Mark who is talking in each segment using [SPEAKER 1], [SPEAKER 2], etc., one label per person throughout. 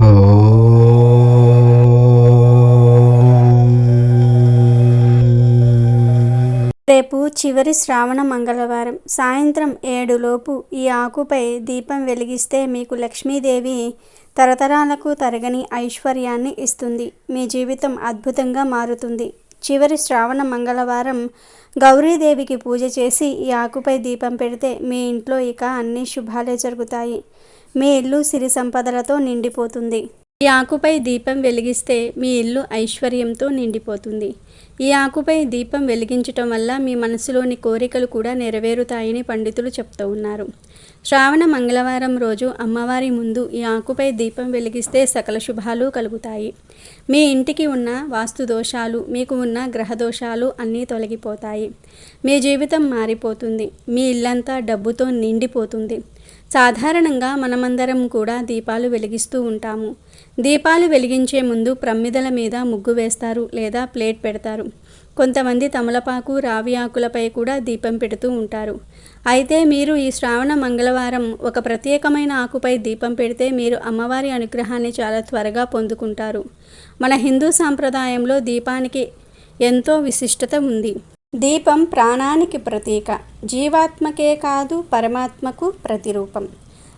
[SPEAKER 1] రేపు చివరి శ్రావణ మంగళవారం సాయంత్రం ఏడులోపు ఈ ఆకుపై దీపం వెలిగిస్తే మీకు లక్ష్మీదేవి తరతరాలకు తరగని ఐశ్వర్యాన్ని ఇస్తుంది. మీ జీవితం అద్భుతంగా మారుతుంది. చివరి శ్రావణ మంగళవారం గౌరీదేవికి పూజ చేసి ఈ ఆకుపై దీపం పెడితే మీ ఇంట్లో ఇక అన్ని శుభాలే జరుగుతాయి. మీ ఇల్లు సిరి సంపదలతో నిండిపోతుంది. ఈ ఆకుపై దీపం వెలిగిస్తే మీ ఇల్లు ఐశ్వర్యంతో నిండిపోతుంది. ఈ ఆకుపై దీపం వెలిగించటం వల్ల మీ మనసులోని కోరికలు కూడా నెరవేరుతాయని పండితులు చెప్తూ ఉన్నారు. శ్రావణ మంగళవారం రోజు అమ్మవారి ముందు ఈ ఆకుపై దీపం వెలిగిస్తే సకల శుభాలు కలుగుతాయి. మీ ఇంటికి ఉన్న వాస్తు దోషాలు మీకు ఉన్న గ్రహ దోషాలు అన్నీ తొలగిపోతాయి. మీ జీవితం మారిపోతుంది. మీ ఇల్లంతా డబ్బుతో నిండిపోతుంది. సాధారణంగా మనమందరం కూడా దీపాలు వెలిగిస్తూ ఉంటాము. దీపాలు వెలిగించే ముందు ప్రమ్మిదల మీద ముగ్గు వేస్తారు లేదా ప్లేట్ పెడతారు. కొంతమంది తమలపాకు రావి ఆకులపై కూడా దీపం పెడుతూ ఉంటారు. అయితే మీరు ఈ శ్రావణ మంగళవారం ఒక ప్రత్యేకమైన ఆకుపై దీపం పెడితే మీరు అమ్మవారి అనుగ్రహాన్ని చాలా త్వరగా పొందుకుంటారు. మన హిందూ సాంప్రదాయంలో దీపానికి ఎంతో విశిష్టత ఉంది. దీపం ప్రాణానికి ప్రతీక జీవాత్మకే కాదు పరమాత్మకు ప్రతిరూపం.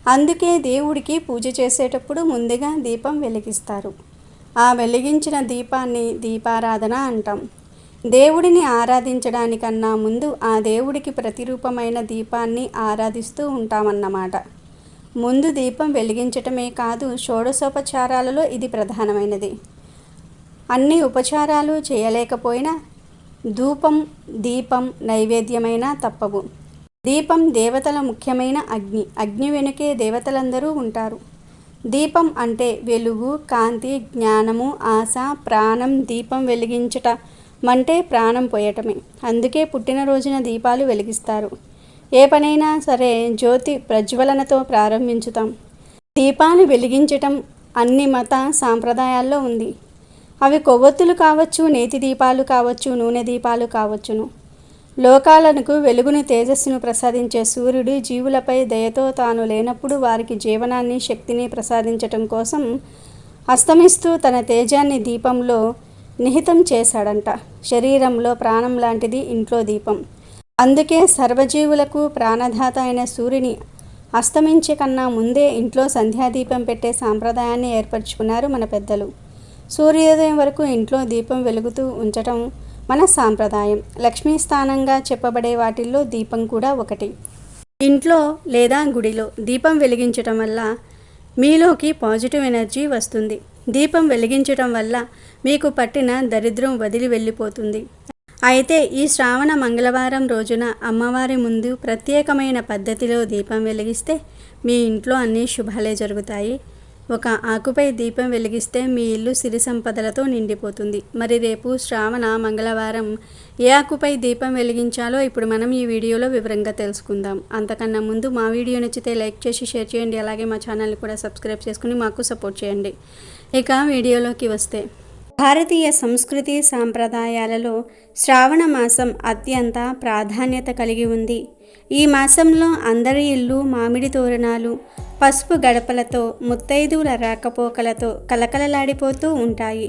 [SPEAKER 1] అందుకే దేవుడికి పూజ చేసేటప్పుడు ముందుగా దీపం వెలిగిస్తారు. ఆ వెలిగించిన దీపాన్ని దీపారాధన అంటాం. దేవుడిని ఆరాధించడానికన్నా ముందు ఆ దేవుడికి ప్రతిరూపమైన దీపాన్ని ఆరాధిస్తూ ఉంటామన్నమాట. ముందు దీపం వెలిగించటమే కాదు షోడశోపచారాలలో ఇది ప్రధానమైనది. అన్ని ఉపచారాలు చేయలేకపోయినా ధూపం దీపం నైవేద్యమైనా తప్పవు. దీపం దేవతల ముఖ్యమైన అగ్ని. అగ్ని వెనుకే దేవతలందరూ ఉంటారు. దీపం అంటే వెలుగు కాంతి జ్ఞానము ఆశ ప్రాణం దీపం వెలిగించట అంటే ప్రాణం పోయటమే. అందుకే పుట్టినరోజున దీపాలు వెలిగిస్తారు. ఏ పనైనా సరే జ్యోతి ప్రజ్వలనతో ప్రారంభించుతాం. దీపాన్ని వెలిగించటం అన్ని మత సాంప్రదాయాల్లో ఉంది. అవి కొవ్వొత్తులు కావచ్చు నేతి దీపాలు కావచ్చు నూనె దీపాలు కావచ్చును. లోకాలకు వెలుగును తేజస్సును ప్రసాదించే సూర్యుడు జీవులపై దయతో తాను లేనప్పుడు వారికి జీవనాన్ని శక్తిని ప్రసాదించటం కోసం అస్తమిస్తూ తన తేజాన్ని దీపంలో నిహితం చేశాడంట. శరీరంలో ప్రాణం లాంటిది ఇంట్లో దీపం. అందుకే సర్వజీవులకు ప్రాణదాత అయిన సూర్యుని అస్తమించే కన్నా ముందే ఇంట్లో సంధ్యాదీపం పెట్టే సాంప్రదాయాన్ని ఏర్పరచుకున్నారు మన పెద్దలు. సూర్యోదయం వరకు ఇంట్లో దీపం వెలుగుతూ ఉంచటం మన సాంప్రదాయం. లక్ష్మీ స్థానంగా చెప్పబడే వాటిల్లో దీపం కూడా ఒకటి. ఇంట్లో లేదా గుడిలో దీపం వెలిగించటం వల్ల మీలోకి పాజిటివ్ ఎనర్జీ వస్తుంది. దీపం వెలిగించటం వల్ల మీకు పట్టిన దరిద్రం వదిలి వెళ్ళిపోతుంది. అయితే ఈ శ్రావణ మంగళవారం రోజున అమ్మవారి ముందు ప్రత్యేకమైన పద్ధతిలో దీపం వెలిగిస్తే మీ ఇంట్లో అన్ని శుభాలే జరుగుతాయి. ఒక ఆకుపై దీపం వెలిగిస్తే మీ ఇల్లు సిరి సంపదలతో నిండిపోతుంది. మరి రేపు శ్రావణ మంగళవారం ఏ ఆకుపై దీపం వెలిగించాలో ఇప్పుడు మనం ఈ వీడియోలో వివరంగా తెలుసుకుందాం. అంతకన్నా ముందు మా వీడియో నచ్చితే లైక్ చేసి షేర్ చేయండి. అలాగే మా ఛానల్ని కూడా సబ్స్క్రైబ్ చేసుకుని మాకు సపోర్ట్ చేయండి. ఇక వీడియోలోకి వస్తే. భారతీయ సంస్కృతి సాంప్రదాయాలలో శ్రావణ మాసం అత్యంత ప్రాధాన్యత కలిగి ఉంది. ఈ మాసంలో అందరి ఇల్లు మామిడి తోరణాలు పసుపు గడపలతో ముత్తైదువుల రాకపోకలతో కలకలలాడిపోతూ ఉంటాయి.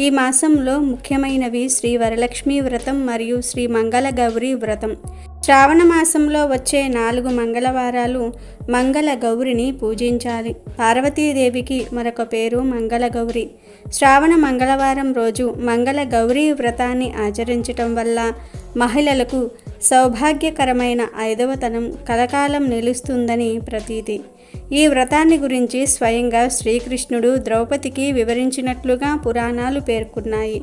[SPEAKER 1] ఈ మాసంలో ముఖ్యమైనవి శ్రీ వరలక్ష్మి వ్రతం మరియు శ్రీ మంగళ గౌరీ వ్రతం. శ్రావణ మాసంలో వచ్చే నాలుగు మంగళవారాలు మంగళ గౌరిని పూజించాలి. పార్వతీదేవికి మరొక పేరు మంగళ గౌరి శ్రావణ మంగళవారం రోజు మంగళ గౌరీ వ్రతాన్ని ఆచరించటం వల్ల మహిళలకు సౌభాగ్యకరమైన ఐదవతనం కలకాలం నిలుస్తుందని ప్రతీతి. ఈ వ్రతాన్ని గురించి స్వయంగా శ్రీకృష్ణుడు ద్రౌపదికి వివరించినట్లుగా పురాణాలు పేర్కొన్నాయి.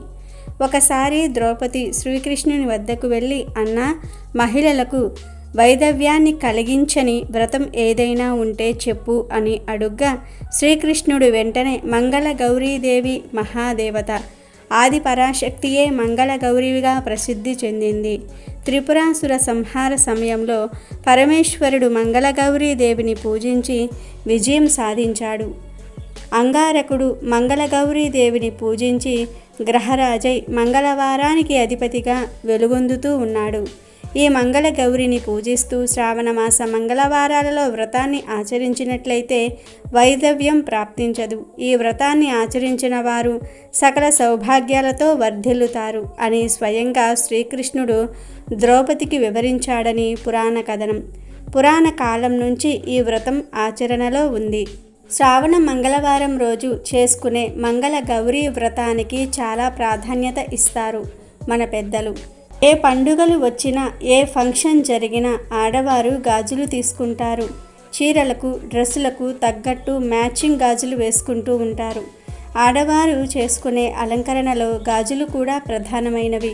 [SPEAKER 1] ఒకసారి ద్రౌపది శ్రీకృష్ణుని వద్దకు వెళ్ళి అన్న మహిళలకు వైదవ్యాన్ని కలిగించని వ్రతం ఏదైనా ఉంటే చెప్పు అని అడుగ్గా శ్రీకృష్ణుడు వెంటనే మంగళ గౌరీదేవి మహాదేవత ఆది పరాశక్తియే మంగళగౌరివిగా ప్రసిద్ధి చెందింది. త్రిపురాసుర సంహార సమయంలో పరమేశ్వరుడు మంగళగౌరీ దేవిని పూజించి విజయం సాధించాడు. అంగారకుడు మంగళగౌరీ దేవిని పూజించి గ్రహరాజై మంగళవారానికి అధిపతిగా వెలుగొందుతూ ఉన్నాడు. ఈ మంగళ గౌరిని పూజిస్తూ శ్రావణమాస మంగళవారాలలో వ్రతాన్ని ఆచరించినట్లయితే వైదవ్యం ప్రాప్తించదు. ఈ వ్రతాన్ని ఆచరించిన వారు సకల సౌభాగ్యాలతో వర్ధిల్లుతారు అని స్వయంగా శ్రీకృష్ణుడు ద్రౌపదికి వివరించాడని పురాణ కథనం. పురాణ కాలం నుంచి ఈ వ్రతం ఆచరణలో ఉంది. శ్రావణ మంగళవారం రోజు చేసుకునే మంగళ గౌరీ వ్రతానికి చాలా ప్రాధాన్యత ఇస్తారు మన పెద్దలు. ఏ పండుగలు వచ్చినా ఏ ఫంక్షన్ జరిగినా ఆడవారు గాజులు తీసుకుంటారు. చీరలకు డ్రెస్సులకు తగ్గట్టు మ్యాచింగ్ గాజులు వేసుకుంటూ ఉంటారు. ఆడవారు చేసుకునే అలంకరణలో గాజులు కూడా ప్రధానమైనవి.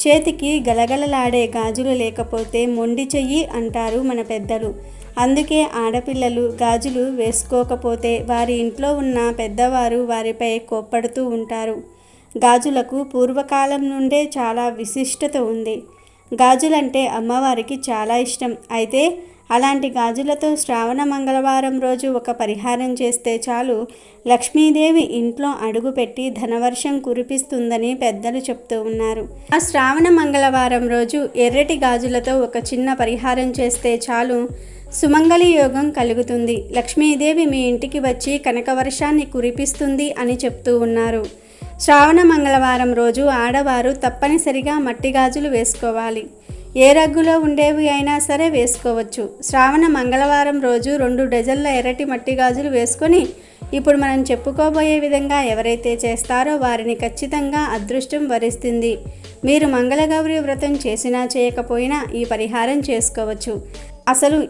[SPEAKER 1] చేతికి గలగలలాడే గాజులు లేకపోతే మొండి చెయ్యి అంటారు మన పెద్దలు. అందుకే ఆడపిల్లలు గాజులు వేసుకోకపోతే వారి ఇంట్లో ఉన్న పెద్దవారు వారిపై కోప్పడుతూ ఉంటారు. గాజులకు పూర్వకాలం నుండే చాలా విశిష్టత ఉంది. గాజులంటే అమ్మవారికి చాలా ఇష్టం. అయితే అలాంటి గాజులతో శ్రావణ మంగళవారం రోజు ఒక పరిహారం చేస్తే చాలు లక్ష్మీదేవి ఇంట్లో అడుగుపెట్టి ధనవర్షం కురిపిస్తుందని పెద్దలు చెప్తూ ఉన్నారు. ఆ శ్రావణ మంగళవారం రోజు ఎర్రటి గాజులతో ఒక చిన్న పరిహారం చేస్తే చాలు సుమంగళి యోగం కలుగుతుంది. లక్ష్మీదేవి మీ ఇంటికి వచ్చి కనకవర్షాన్ని కురిపిస్తుంది అని చెప్తూ ఉన్నారు. శ్రావణ మంగళవారం రోజు ఆడవారు తప్పనిసరిగా మట్టి గాజులు వేసుకోవాలి. ఏ రగ్గులో ఉండేవి అయినా సరే వేసుకోవచ్చు. శ్రావణ మంగళవారం రోజు రెండు డజన్ల ఎర్రటి మట్టి గాజులు వేసుకొని ఇప్పుడు మనం చెప్పుకోబోయే విధంగా ఎవరైతే చేస్తారో వారిని ఖచ్చితంగా అదృష్టం వరిస్తుంది. మీరు మంగళగౌరి వ్రతం చేసినా చేయకపోయినా ఈ పరిహారం చేసుకోవచ్చు. అసలు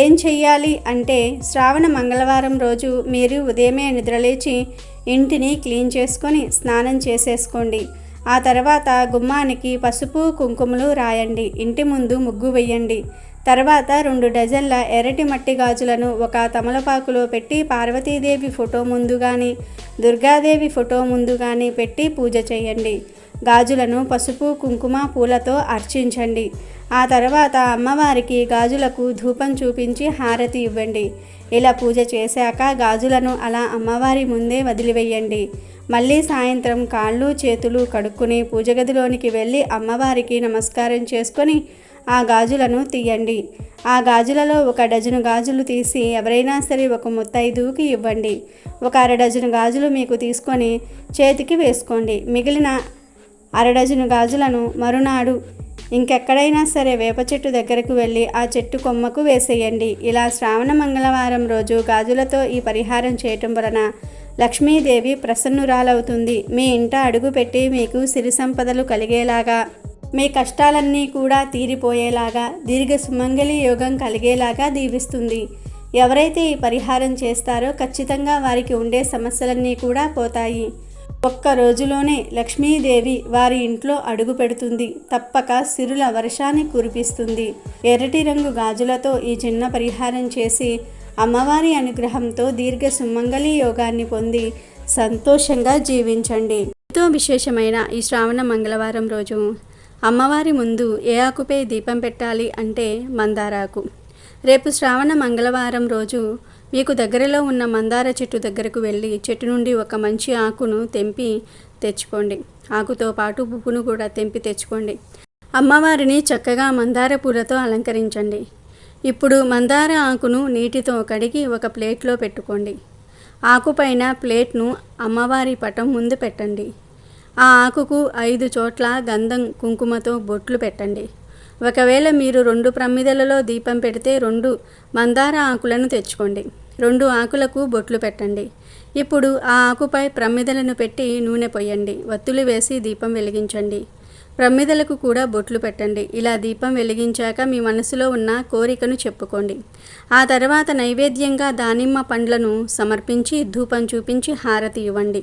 [SPEAKER 1] ఏం చెయ్యాలి అంటే శ్రావణ మంగళవారం రోజు మీరు ఉదయమే నిద్రలేచి ఇంటిని క్లీన్ చేసుకొని స్నానం చేసేసుకోండి. ఆ తర్వాత గుమ్మానికి పసుపు కుంకుమలు రాయండి. ఇంటి ముందు ముగ్గు వెయ్యండి. తర్వాత రెండు డజన్ల ఎర్రటి మట్టి గాజులను ఒక తమలపాకులో పెట్టి పార్వతీదేవి ఫోటో ముందు కానీ దుర్గాదేవి ఫోటో ముందు కానీ పెట్టి పూజ చేయండి. గాజులను పసుపు కుంకుమ పూలతో అర్చించండి. ఆ తర్వాత అమ్మవారికి గాజులకు ధూపం చూపించి హారతి ఇవ్వండి. ఇలా పూజ చేశాక గాజులను అలా అమ్మవారి ముందే వదిలివేయండి. మళ్ళీ సాయంత్రం కాళ్ళు చేతులు కడుక్కుని పూజ గదిలోనికి వెళ్ళి అమ్మవారికి నమస్కారం చేసుకొని ఆ గాజులను తీయండి. ఆ గాజులలో ఒక డజను గాజులు తీసి ఎవరైనా సరే ఒక ముత్తైదువుకి ఇవ్వండి. ఒక అర డజను గాజులు మీకు తీసుకొని చేతికి వేసుకోండి. మిగిలిన అరడజను గాజులను మరునాడు. ఇంకెక్కడైనా సరే వేప చెట్టు దగ్గరకు వెళ్ళి ఆ చెట్టు కొమ్మకు వేసేయండి. ఇలా శ్రావణ మంగళవారం రోజు గాజులతో ఈ పరిహారం చేయటం వలన లక్ష్మీదేవి ప్రసన్నురాలవుతుంది. మీ ఇంట అడుగుపెట్టి మీకు సిరి సంపదలు కలిగేలాగా మీ కష్టాలన్నీ కూడా తీరిపోయేలాగా దీర్ఘ సుమంగళి యోగం కలిగేలాగా దీవిస్తుంది. ఎవరైతే ఈ పరిహారం చేస్తారో ఖచ్చితంగా వారికి ఉండే సమస్యలన్నీ కూడా పోతాయి. ఒక్క రోజులోనే లక్ష్మీదేవి వారి ఇంట్లో అడుగు పెడుతుంది. తప్పక సిరుల వర్షాన్ని కురిపిస్తుంది. ఎర్రటి రంగు గాజులతో ఈ చిన్న పరిహారం చేసి అమ్మవారి అనుగ్రహంతో దీర్ఘ సుమంగళి యోగాన్ని పొంది సంతోషంగా జీవించండి. ఎంతో విశేషమైన ఈ శ్రావణ మంగళవారం రోజు అమ్మవారి ముందు ఏ ఆకుపై దీపం పెట్టాలి అంటే మందారాకు. రేపు శ్రావణ మంగళవారం రోజు మీకు దగ్గరలో ఉన్న మందార చెట్టు దగ్గరకు వెళ్ళి చెట్టు నుండి ఒక మంచి ఆకును తెంపి తెచ్చుకోండి. ఆకుతో పాటు పువ్వును కూడా తెంపి తెచ్చుకోండి. అమ్మవారిని చక్కగా మందార పూలతో అలంకరించండి. ఇప్పుడు మందార ఆకును నీటితో కడిగి ఒక ప్లేట్లో పెట్టుకోండి. ఆకుపైన ప్లేట్ను అమ్మవారి పటం ముందు పెట్టండి. ఆ ఆకుకు ఐదు చోట్ల గంధం కుంకుమతో బొట్లు పెట్టండి. ఒకవేళ మీరు రెండు ప్రమిదలలో దీపం పెడితే రెండు మందార ఆకులను తెచ్చుకోండి. రెండు ఆకులకు బొట్లు పెట్టండి. ఇప్పుడు ఆ ఆకుపై ప్రమిదలను పెట్టి నూనె పొయ్యండి. వత్తులు వేసి దీపం వెలిగించండి. ప్రమిదలకు కూడా బొట్లు పెట్టండి. ఇలా దీపం వెలిగించాక మీ మనసులో ఉన్న కోరికను చెప్పుకోండి. ఆ తర్వాత నైవేద్యంగా దానిమ్మ పండ్లను సమర్పించి ధూపం చూపించి హారతి ఇవ్వండి.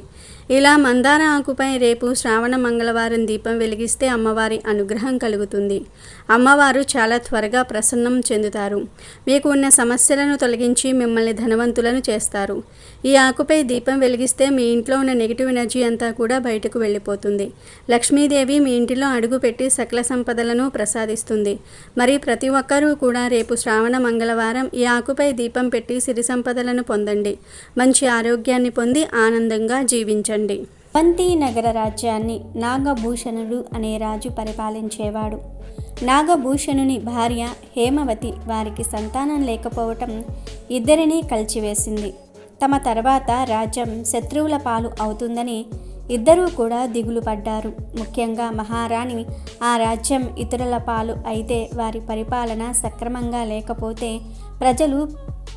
[SPEAKER 1] ఇలా మందార ఆకుపై రేపు శ్రావణ మంగళవారం దీపం వెలిగిస్తే అమ్మవారి అనుగ్రహం కలుగుతుంది. అమ్మవారు చాలా త్వరగా ప్రసన్నం చెందుతారు. మీకు ఉన్న సమస్యలను తొలగించి మిమ్మల్ని ధనవంతులను చేస్తారు. ఈ ఆకుపై దీపం వెలిగిస్తే మీ ఇంట్లో ఉన్న నెగిటివ్ ఎనర్జీ అంతా కూడా బయటకు వెళ్ళిపోతుంది. లక్ష్మీదేవి మీ ఇంటిలో అడుగుపెట్టి సకల సంపదలను ప్రసాదిస్తుంది. మరి ప్రతి ఒక్కరూ కూడా రేపు శ్రావణ మంగళవారం ఈ ఆకుపై దీపం పెట్టి సిరి సంపదలను పొందండి. మంచి ఆరోగ్యాన్ని పొంది ఆనందంగా జీవించండి. అవంతి నగర రాజ్యాన్ని నాగభూషణుడు అనే రాజు పరిపాలించేవాడు. నాగభూషణుని భార్య హేమవతి వారికి సంతానం లేకపోవటం ఇద్దరినీ కలిచివేసింది. తమ తర్వాత రాజ్యం శత్రువుల పాలు అవుతుందని ఇద్దరూ కూడా దిగులు పడ్డారు. ముఖ్యంగా మహారాణి ఆ రాజ్యం ఇతరుల పాలు అయితే వారి పరిపాలన సక్రమంగా లేకపోతే ప్రజలు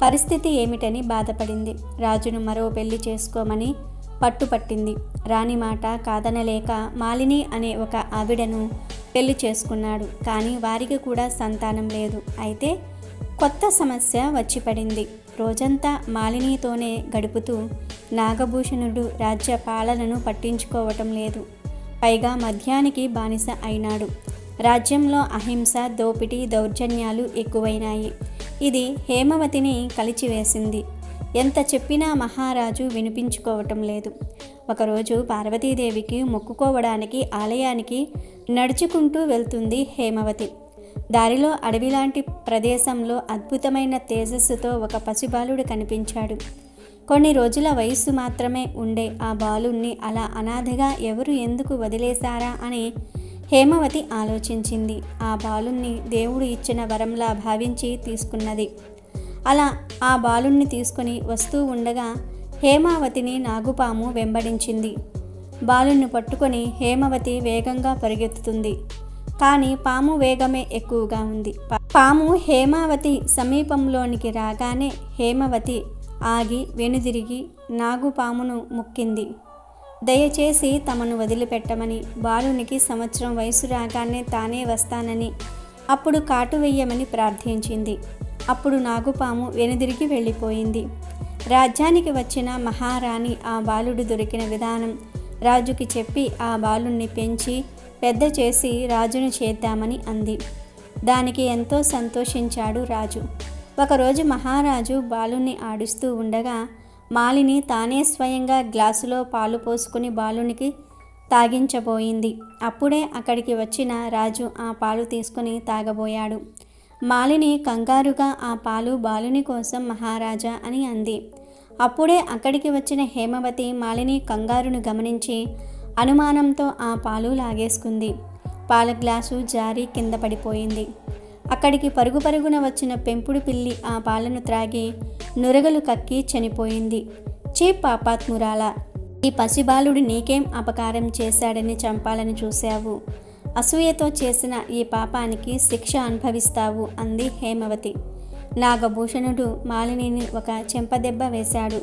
[SPEAKER 1] పరిస్థితి ఏమిటని బాధపడింది. రాజును మరో పెళ్ళి చేసుకోమని పట్టుపట్టింది. రాణి మాట కాదనలేక మాలిని అనే ఒక ఆవిడను పెళ్ళి చేసుకున్నాడు. కానీ వారికి కూడా సంతానం లేదు. అయితే కొత్త సమస్య వచ్చి పడింది రోజంతా మాలినితోనే గడుపుతూ నాగభూషణుడు రాజ్య పాలనను పట్టించుకోవటం లేదు. పైగా మద్యానికి బానిస అయినాడు. రాజ్యంలో అహింస దోపిడీ దౌర్జన్యాలు ఎక్కువైనాయి. ఇది హేమవతిని కలిచివేసింది. ఎంత చెప్పినా మహారాజు వినిపించుకోవటం లేదు. ఒకరోజు పార్వతీదేవికి మొక్కుకోవడానికి ఆలయానికి నడుచుకుంటూ వెళ్తుంది హేమవతి. దారిలో అడవిలాంటి ప్రదేశంలో అద్భుతమైన తేజస్సుతో ఒక పసిబాలుడు కనిపించాడు. కొన్ని రోజుల వయస్సు మాత్రమే ఉండే ఆ బాలుణ్ణి అలా అనాథగా ఎవరు ఎందుకు వదిలేశారా అని హేమవతి ఆలోచించింది. ఆ బాలుణ్ణి దేవుడు ఇచ్చిన వరంలా భావించి తీసుకున్నది. అలా ఆ బాలుణ్ణి తీసుకొని వస్తూ ఉండగా హేమావతిని నాగుపాము వెంబడించింది. బాలుణ్ణి పట్టుకొని హేమవతి వేగంగా పరిగెత్తుతుంది. కానీ పాము వేగమే ఎక్కువగా ఉంది. పా- పాము హేమావతి సమీపంలోనికి రాగానే హేమవతి ఆగి వెనుదిరిగి నాగుపామును ముక్కింది. దయచేసి తమను వదిలిపెట్టమని బాలునికి సంవత్సరం వయసు రాగానే తానే వస్తానని అప్పుడు కాటు వెయ్యమని ప్రార్థించింది. అప్పుడు నాగుపాము వెనుదిరిగి వెళ్ళిపోయింది. రాజ్యానికి వచ్చిన మహారాణి ఆ బాలుడు దొరికిన విధానం రాజుకి చెప్పి ఆ బాలుణ్ణి పెంచి పెద్ద చేసి రాజును చేద్దామని అంది. దానికి ఎంతో సంతోషించాడు రాజు. ఒకరోజు మహారాజు బాలుని ఆడిస్తూ ఉండగా మాలిని తానే స్వయంగా గ్లాసులో పాలు పోసుకుని బాలునికి తాగించబోయింది. అప్పుడే అక్కడికి వచ్చిన రాజు ఆ పాలు తీసుకుని తాగబోయాడు. మాలిని కంగారుగా ఆ పాలు బాలుని కోసం మహారాజా అని అంది. అప్పుడే అక్కడికి వచ్చిన హేమవతి మాలిని కంగారును గమనించి అనుమానంతో ఆ పాలు లాగేసుకుంది. పాల గ్లాసు జారి కింద పడిపోయింది. అక్కడికి పరుగు పరుగున వచ్చిన పెంపుడు పిల్లి ఆ పాలను త్రాగి నురగలు కక్కి చనిపోయింది. చే పాపాత్మురాల! ఈ పసిబాలుడు నీకేం అపకారం చేశాడని చంపాలని చూశావు. అసూయతో చేసిన ఈ పాపానికి శిక్ష అనుభవిస్తావు అంది హేమవతి. నాగభూషణుడు మాలినిని ఒక చెంపదెబ్బ వేశాడు.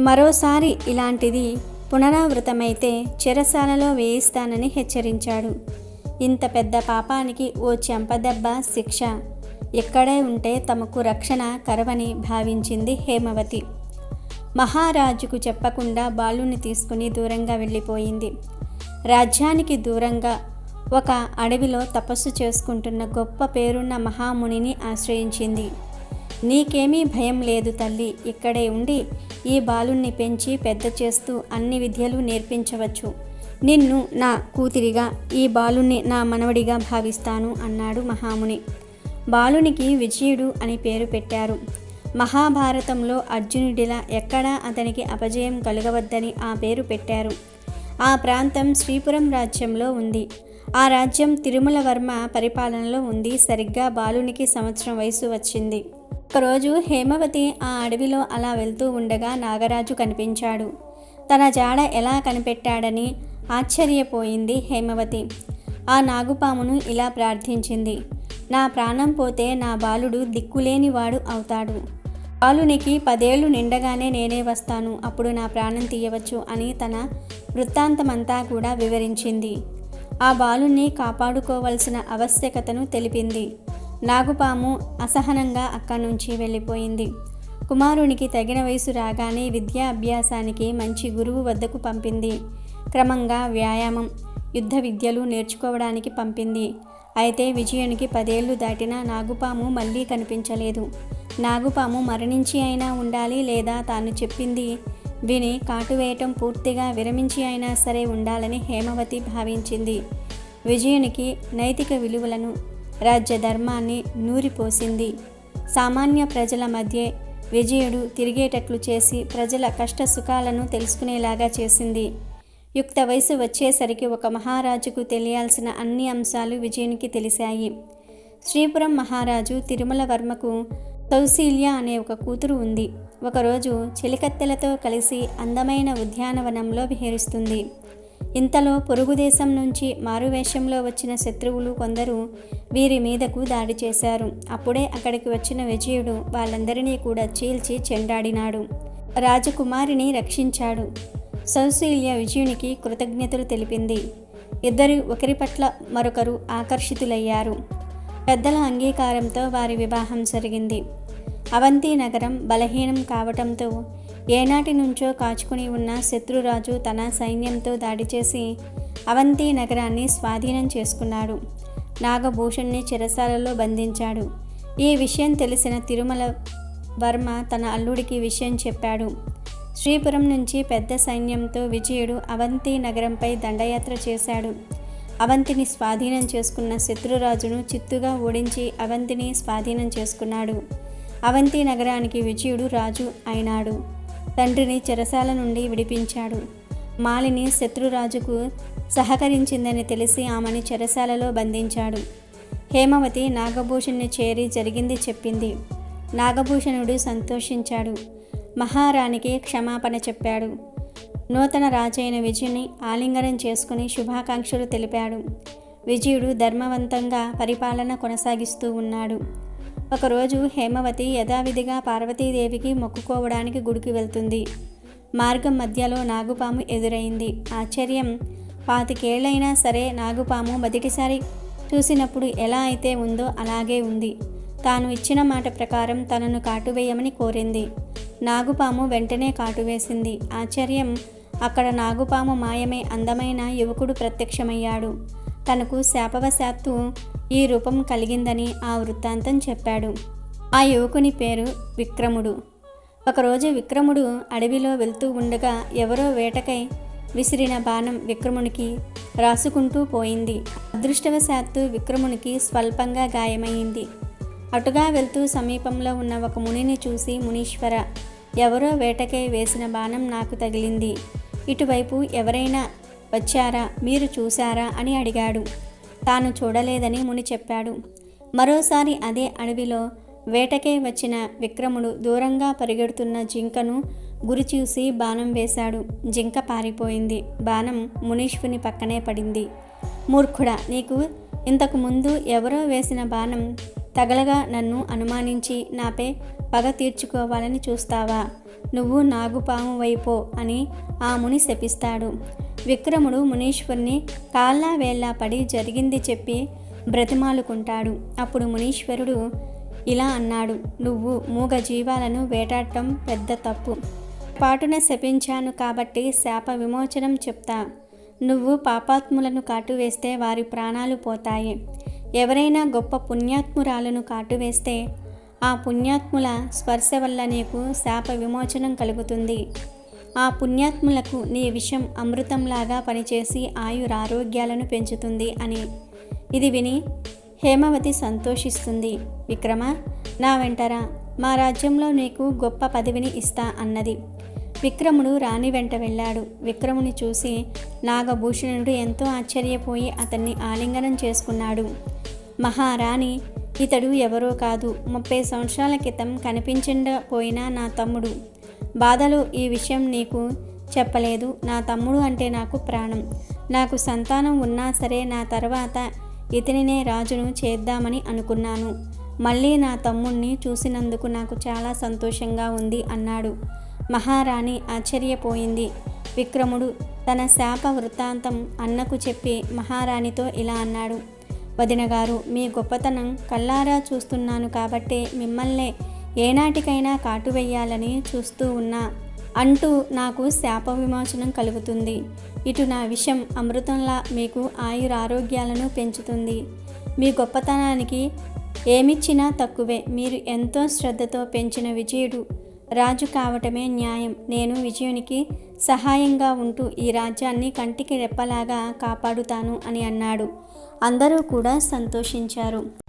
[SPEAKER 1] మరోసారి ఇలాంటిది పునరావృతమైతే చెరసాలలో వేయిస్తానని హెచ్చరించాడు. ఇంత పెద్ద పాపానికి ఓ చెంపదెబ్బ శిక్ష. ఎక్కడే ఉంటే తమకు రక్షణ కరవని భావించింది హేమవతి. మహారాజుకు చెప్పకుండా బాలుని తీసుకుని దూరంగా వెళ్ళిపోయింది. రాజ్యానికి దూరంగా ఒక అడవిలో తపస్సు చేసుకుంటున్న గొప్ప పేరున్న మహామునిని ఆశ్రయించింది. నీకేమీ భయం లేదు తల్లి ఇక్కడే ఉండి ఈ బాలుణ్ణి పెంచి పెద్ద చేస్తూ అన్ని విద్యలు నేర్పించవచ్చు. నిన్ను నా కూతురిగా ఈ బాలుణ్ణి నా మనవడిగా భావిస్తాను అన్నాడు మహాముని. బాలునికి విజయుడు అని పేరు పెట్టారు. మహాభారతంలో అర్జునుడిలా ఎక్కడా అతనికి అపజయం కలగవద్దని ఆ పేరు పెట్టారు. ఆ ప్రాంతం శ్రీపురం రాజ్యంలో ఉంది. ఆ రాజ్యం తిరుమల వర్మ పరిపాలనలో ఉంది. సరిగ్గా బాలునికి సంవత్సరం వయసు వచ్చింది. ఒకరోజు హేమవతి ఆ అడవిలో అలా వెళ్తూ ఉండగా నాగరాజు కనిపించాడు. తన జాడ ఎలా కనిపెట్టాడని ఆశ్చర్యపోయింది హేమవతి. ఆ నాగుపామును ఇలా ప్రార్థించింది. నా ప్రాణం పోతే నా బాలుడు దిక్కులేనివాడు అవుతాడు. బాలునికి పదేళ్ళు నిండగానే నేనే వస్తాను అప్పుడు నా ప్రాణం తీయవచ్చు అని తన వృత్తాంతమంతా కూడా వివరించింది. ఆ బాలుని కాపాడుకోవలసిన ఆవశ్యకతను తెలిపింది. నాగుపాము అసహనంగా అక్కడి నుంచి వెళ్ళిపోయింది. కుమారునికి తగిన వయసు రాగానే విద్యా అభ్యాసానికి మంచి గురువు వద్దకు పంపింది. క్రమంగా వ్యాయామం యుద్ధ విద్యలు నేర్చుకోవడానికి పంపింది. అయితే విజయునికి పదేళ్ళు దాటినా నాగుపాము మళ్ళీ కనిపించలేదు. నాగుపాము మరణించి అయినా ఉండాలి లేదా తాను చెప్పింది విని కాటు వేయటం పూర్తిగా విరమించి అయినా సరే ఉండాలని హేమవతి భావించింది. విజయునికి నైతిక విలువలను రాజ్య ధర్మాన్ని నూరిపోసింది. సామాన్య ప్రజల మధ్య విజయుడు తిరిగేటట్లు చేసి ప్రజల కష్ట సుఖాలను తెలుసుకునేలాగా చేసింది. యుక్త వయసు వచ్చేసరికి ఒక మహారాజుకు తెలియాల్సిన అన్ని అంశాలు విజయునికి తెలిసాయి శ్రీపురం మహారాజు తిరుమల వర్మకు కౌశీల్య అనే ఒక కూతురు ఉంది. ఒకరోజు చెలికత్తెలతో కలిసి అందమైన ఉద్యానవనంలో విహరిస్తుంది. ఇంతలో పొరుగుదేశం నుంచి మారువేషంలో వచ్చిన శత్రువులు కొందరు వీరి మీదకు దాడి చేశారు. అప్పుడే అక్కడికి వచ్చిన విజయుడు వాళ్ళందరినీ కూడా చీల్చి చెండాడినాడు. రాజకుమారిని రక్షించాడు. సౌశీల్య విజయునికి కృతజ్ఞతలు తెలిపింది. ఇద్దరు ఒకరి పట్ల మరొకరు ఆకర్షితులయ్యారు. పెద్దల అంగీకారంతో వారి వివాహం జరిగింది. అవంతి నగరం బలహీనం కావటంతో ఏనాటి నుంచో కాచుకుని ఉన్న శత్రురాజు తన సైన్యంతో దాడి చేసి అవంతి నగరాన్ని స్వాధీనం చేసుకున్నాడు. నాగభూషణ్ణి చెరసాలలో బంధించాడు. ఈ విషయం తెలిసిన తిరుమల వర్మ తన అల్లుడికి విషయం చెప్పాడు. శ్రీపురం నుంచి పెద్ద సైన్యంతో విజయుడు అవంతి నగరంపై దండయాత్ర చేశాడు. అవంతిని స్వాధీనం చేసుకున్న శత్రురాజును చిత్తుగా ఓడించి అవంతిని స్వాధీనం చేసుకున్నాడు. అవంతి నగరానికి విజయుడు రాజు అయినాడు. తండ్రిని చెరసాల నుండి విడిపించాడు. మాలిని శత్రురాజుకు సహకరించిందని తెలిసి ఆమెని చెరసాలలో బంధించాడు. హేమవతి నాగభూషణ్ణి చేరి జరిగింది చెప్పింది. నాగభూషణుడు సంతోషించాడు. మహారాణికి క్షమాపణ చెప్పాడు. నూతన రాజైన విజయుని ఆలింగనం చేసుకుని శుభాకాంక్షలు తెలిపాడు. విజయుడు ధర్మవంతంగా పరిపాలన కొనసాగిస్తూ ఉన్నాడు. ఒకరోజు హేమవతి యథావిధిగా పార్వతీదేవికి మొక్కుకోవడానికి గుడికి వెళ్తుంది. మార్గం మధ్యలో నాగుపాము ఎదురైంది. ఆశ్చర్యం. పాతికేళ్ళైనా సరే నాగుపాము మొదటిసారి చూసినప్పుడు ఎలా అయితే ఉందో అలాగే ఉంది. తాను ఇచ్చిన మాట ప్రకారం తనను కాటువేయమని కోరింది. నాగుపాము వెంటనే కాటువేసింది. ఆశ్చర్యం. అక్కడ నాగుపాము మాయమే అందమైన యువకుడు ప్రత్యక్షమయ్యాడు. తనకు శాపవశాత్తు ఈ రూపం కలిగిందని ఆ వృత్తాంతం చెప్పాడు. ఆ యువకుని పేరు విక్రముడు. ఒకరోజు విక్రముడు అడవిలో వెళ్తూ ఉండగా ఎవరో వేటకై విసిరిన బాణం విక్రమునికి రాసుకుంటూ పోయింది. అదృష్టవశాత్తు విక్రమునికి స్వల్పంగా గాయమైంది. అటుగా వెళ్తూ సమీపంలో ఉన్న ఒక మునిని చూసి మునీశ్వర ఎవరో వేటకై వేసిన బాణం నాకు తగిలింది. ఇటువైపు ఎవరైనా వచ్చారా? మీరు చూశారా? అని అడిగాడు. తాను చూడలేదని ముని చెప్పాడు. మరోసారి అదే అడవిలో వేటకే వచ్చిన విక్రముడు దూరంగా పరిగెడుతున్న జింకను గురి చూసి బాణం వేశాడు. జింక పారిపోయింది. బాణం మునీశ్వుని పక్కనే పడింది. మూర్ఖుడా నీకు ఇంతకు ముందు ఎవరో వేసిన బాణం తగలగా నన్ను అనుమానించి నాపై పగ తీర్చుకోవాలని చూస్తావా? నువ్వు నాగుపాము వైపో అని ఆ ముని శపిస్తాడు. విక్రముడు మునీశ్వరుని కాళ్ళ వేళ్ళ పడి జరిగింది చెప్పి బ్రతిమాలుకుంటాడు. అప్పుడు మునీశ్వరుడు ఇలా అన్నాడు నువ్వు మూగ జీవాలను వేటాడటం పెద్ద తప్పు. పాటున శపించాను కాబట్టి శాప విమోచనం చెప్తా. నువ్వు పాపాత్ములను కాటువేస్తే వారి ప్రాణాలు పోతాయి. ఎవరైనా గొప్ప పుణ్యాత్మురాలను కాటువేస్తే ఆ పుణ్యాత్ముల స్పర్శ వల్ల నీకు శాప విమోచనం కలుగుతుంది. ఆ పుణ్యాత్ములకు నీ విషం అమృతంలాగా పనిచేసి ఆయురారోగ్యాలను పెంచుతుంది అని. ఇది విని హేమవతి సంతోషిస్తుంది. విక్రమ నా వెంటరా మా రాజ్యంలో నీకు గొప్ప పదవిని ఇస్తా అన్నది. విక్రముడు రాణి వెంట వెళ్ళాడు. విక్రముని చూసి నాగభూషణుడు ఎంతో ఆశ్చర్యపోయి అతన్ని ఆలింగనం చేసుకున్నాడు. మహారాణి ఇతడు ఎవరో కాదు. ముప్పై సంవత్సరాల క్రితం కనిపించకపోయినా నా తమ్ముడు. బాధలో ఈ విషయం నీకు చెప్పలేదు. నా తమ్ముడు అంటే నాకు ప్రాణం. నాకు సంతానం ఉన్నా సరే నా తర్వాత ఇతనినే రాజును చేద్దామని అనుకున్నాను. మళ్ళీ నా తమ్ముణ్ణి చూసినందుకు నాకు చాలా సంతోషంగా ఉంది అన్నాడు. మహారాణి ఆశ్చర్యపోయింది. విక్రముడు తన శాప వృత్తాంతం అన్నకు చెప్పి మహారాణితో ఇలా అన్నాడు. వదిన గారు మీ గొప్పతనం కల్లారా చూస్తున్నాను కాబట్టే మిమ్మల్నే ఏనాటికైనా కాటు వేయాలని చూస్తూ ఉన్నా అంటూ నాకు శాప విమోచనం కలుగుతుంది. ఇటు నా విషం అమృతంలా మీకు ఆయురారోగ్యాలను పెంచుతుంది. మీ గొప్పతనానికి ఏమిచ్చినా తక్కువే. మీరు ఎంతో శ్రద్ధతో పెంచిన విజయుడు. రాజు కావటమే న్యాయం. నేను విజయునికి సహాయంగా ఉంటూ ఈ రాజ్యాన్ని కంటికి రెప్పలాగా కాపాడుతాను అని అన్నాడు. అందరూ కూడా సంతోషించారు.